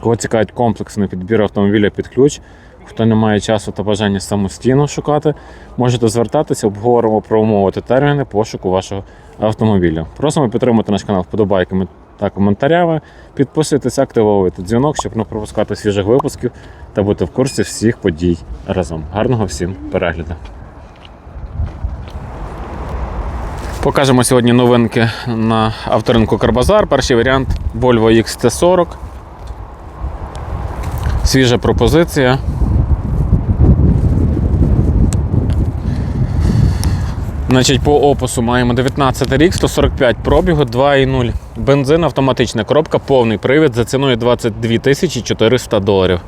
Кого цікавить комплексний підбір автомобіля під ключ, хто не має часу та бажання самостійно шукати, можете звертатися, обговоримо про умови та терміни пошуку вашого автомобіля. Просимо підтримати наш канал вподобайками та коментарями. Підписуйтесь, активовуйте дзвінок, щоб не пропускати свіжих випусків та бути в курсі всіх подій разом. Гарного всім перегляду! Покажемо сьогодні новинки на авторинку Карбазар. Перший варіант Volvo XT40. Свіжа пропозиція. Значить, по опису маємо 19 рік, 145 пробігу, 2,0 бензин, автоматична коробка, повний привід за ціною 22 тисячі 400 доларів.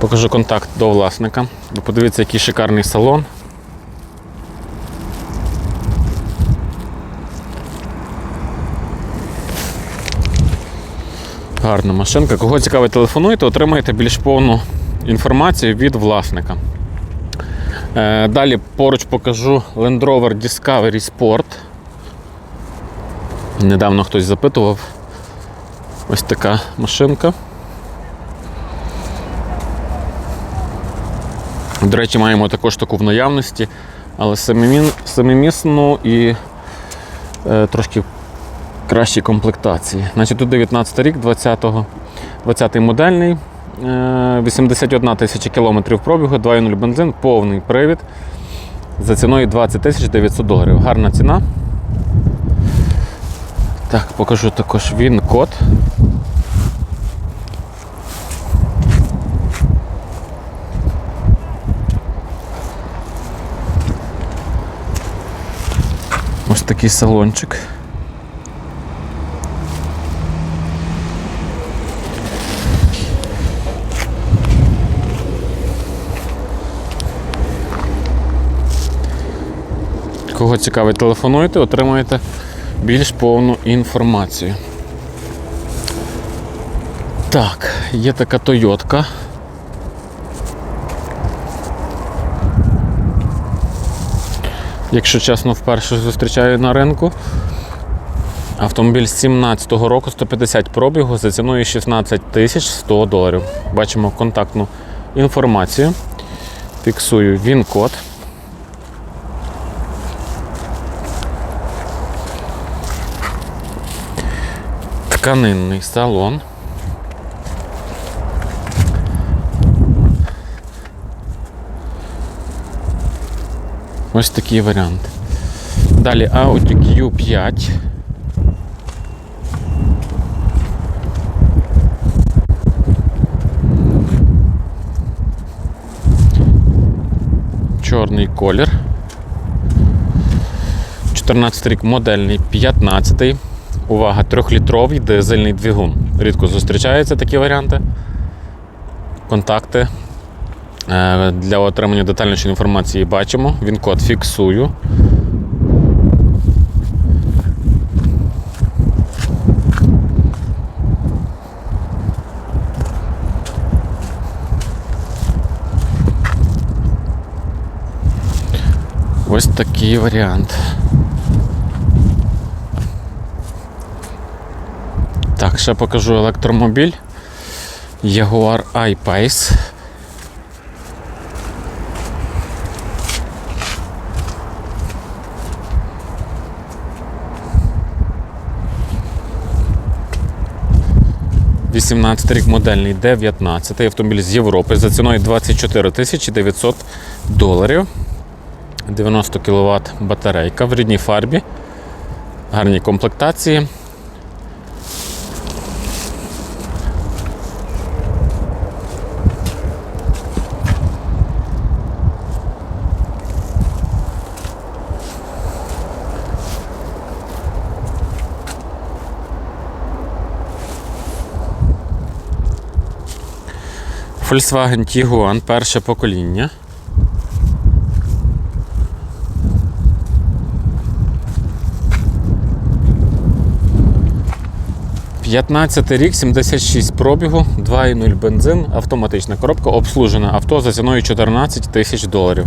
Покажу контакт до власника. Подивіться, який шикарний салон. Гарна машинка. Кого цікавить, телефонуйте, отримаєте більш повну інформацію від власника. Е, Далі поруч покажу Land Rover Discovery Sport. Недавно хтось запитував. Ось така машинка. До речі, маємо також таку в наявності, але семимісну і е, трошки кращій комплектації. Значить, тут 19 рік, 20-го, 20-й модельний, е, 81 тисяча кілометрів пробігу, 2.0 бензин, повний привід. За ціною 20 тисяч 900 доларів. Гарна ціна. Так, покажу також він код. Ось такий салончик. Кого цікавить, телефонуйте, отримаєте більш повну інформацію. Так, є така Тойотка. Якщо чесно, вперше зустрічаю на ринку. Автомобіль з 17-го року 150 пробігу за ціною 16 тисяч 100 доларів. Бачимо контактну інформацію. Фіксую він-код. Тканинний салон. Ось такий варіант. Далі Audi Q5. Чорний колір. 14 рік модельний, 15 Увага, трьохлітровий дизельний двигун. Рідко зустрічаються такі варіанти. Контакти е, для отримання детальнішої інформації бачимо. Він код фіксую. Ось такий варіант. Ще покажу електромобіль. Jaguar I-Pace. Вісімнадцятий рік модельний 19 автомобіль з Європи за ціною 24 тисячі 900 доларів. 90 кВт батарейка в рідній фарбі, гарній комплектації. Volkswagen Tiguan, перше покоління. П'ятнадцятий рік, 76 пробігу, 2,0 бензин, автоматична коробка, обслужене авто за ціною 14 тисяч доларів.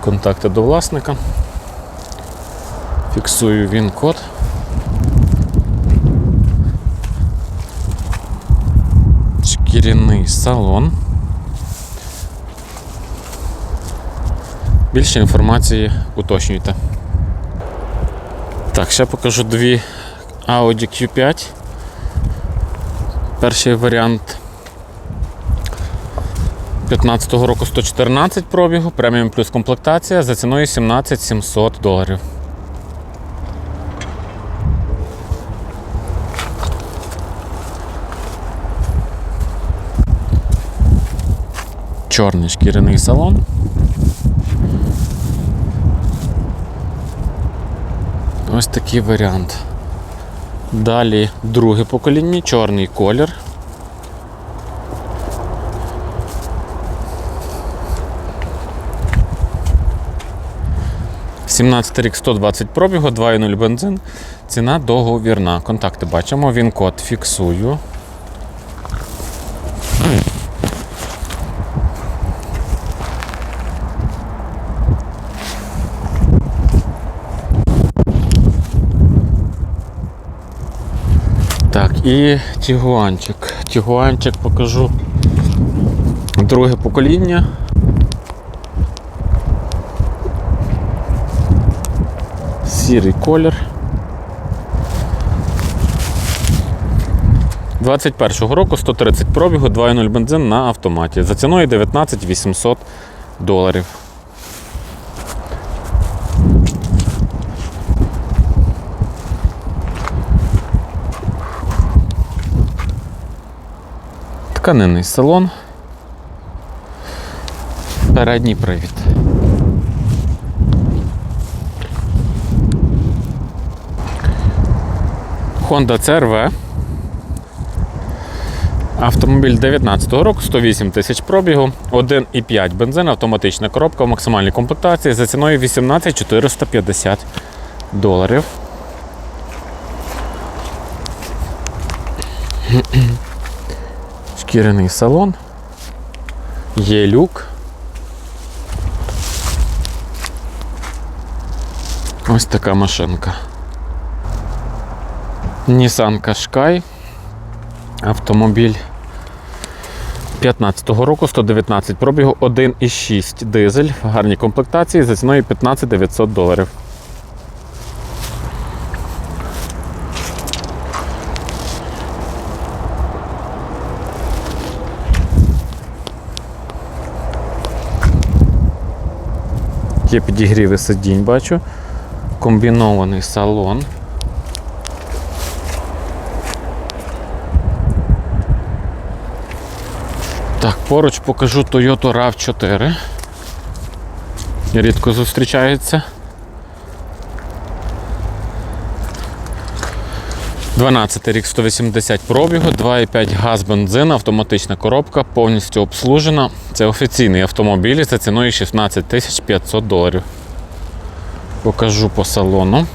Контакти до власника. Фіксую він код. Шкіряний салон. Більше інформації уточнюйте. Так, ще покажу дві Audi Q5. Перший варіант 15-го року 114 пробігу, преміум плюс комплектація за ціною 17 700 доларів. Чорний шкіряний салон. Ось такий варіант. Далі друге покоління, чорний колір. Сімнадцятий рік 120 пробігу, 2,0 бензин. Ціна договірна. Контакти бачимо, він код фіксую. І Тігуанчик. Тігуанчик покажу друге покоління. Сірий колір. 21-го року 130 пробігу, 2.0 бензин на автоматі. За ціною 19 800 доларів. Тканинний салон. Передній привід. Honda CRV. Автомобіль 19-го року, 108 тисяч пробігу, 1,5 бензин, автоматична коробка в максимальній комплектації за ціною 18 450 доларів. Шкіряний салон. Є люк. Ось така машинка. Nissan Qashqai. Автомобіль 15-го року, 119 пробігу, 1,6 дизель в гарній комплектації за ціною 15 900 доларів. Є підігріви сидінь, бачу. Комбінований салон. Так, поруч покажу Toyota RAV4. Рідко зустрічається. 12 рік 180 пробігу, 2,5 газ бензин, автоматична коробка, повністю обслужена. Це офіційний автомобіль за ціною 16 тисяч 500 доларів. Покажу по салону.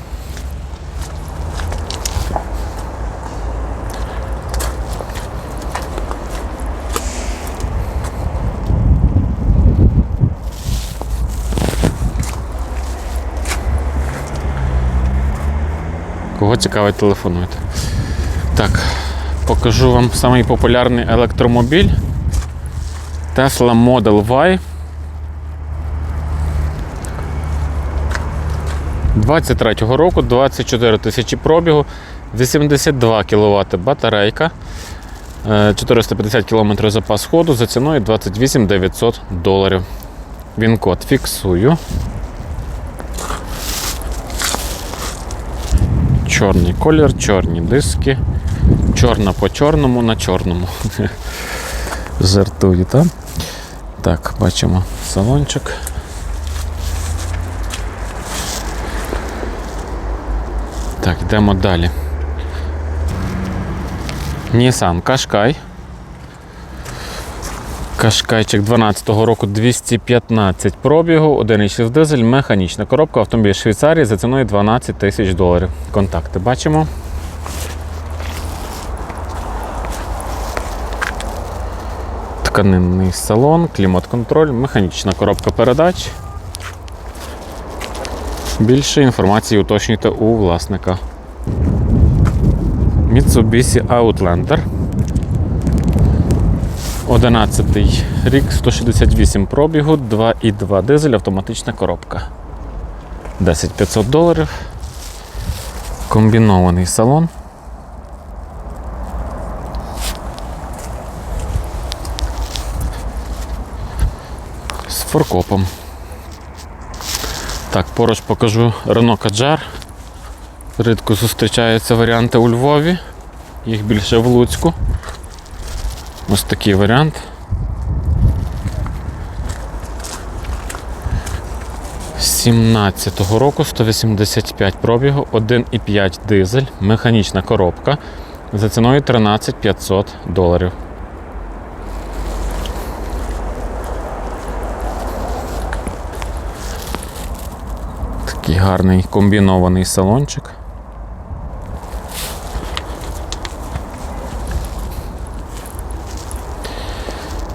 Кого цікавить, телефонуйте. Так, покажу вам самий популярний електромобіль Tesla Model Y. 23-го року, 24 тисячі пробігу, 82 кВт батарейка, е, 450 км запас ходу за ціною 28 900 доларів. Він код фіксую. Чорний колір, чорні диски, чорна по чорному на чорному. Жартую, так? Так, бачимо салончик. Так, йдемо далі. Nissan Qashqai. Кашкайчик 12-го року 215 пробігу, 1,6 дизель, механічна коробка, автомобіль Швейцарії за ціною 12 тисяч доларів. Контакти бачимо. Тканинний салон, клімат-контроль, механічна коробка передач. Більше інформації уточнюйте у власника. Mitsubishi Outlander. 11 рік, 168 пробігу, 2,2 дизель, автоматична коробка. 10 500 доларів. Комбінований салон. З форкопом. Так, поруч покажу Renault Kadjar. Рідко зустрічаються варіанти у Львові. Їх більше в Луцьку. Ось такий варіант. Сімнадцятого року 185 пробігу, 1,5 дизель, механічна коробка за ціною 13 500 доларів. Такий гарний комбінований салончик.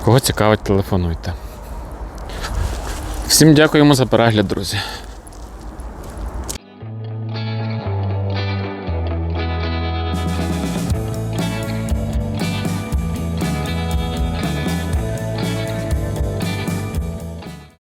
Кого цікавить, телефонуйте. Всім дякуємо за перегляд, друзі.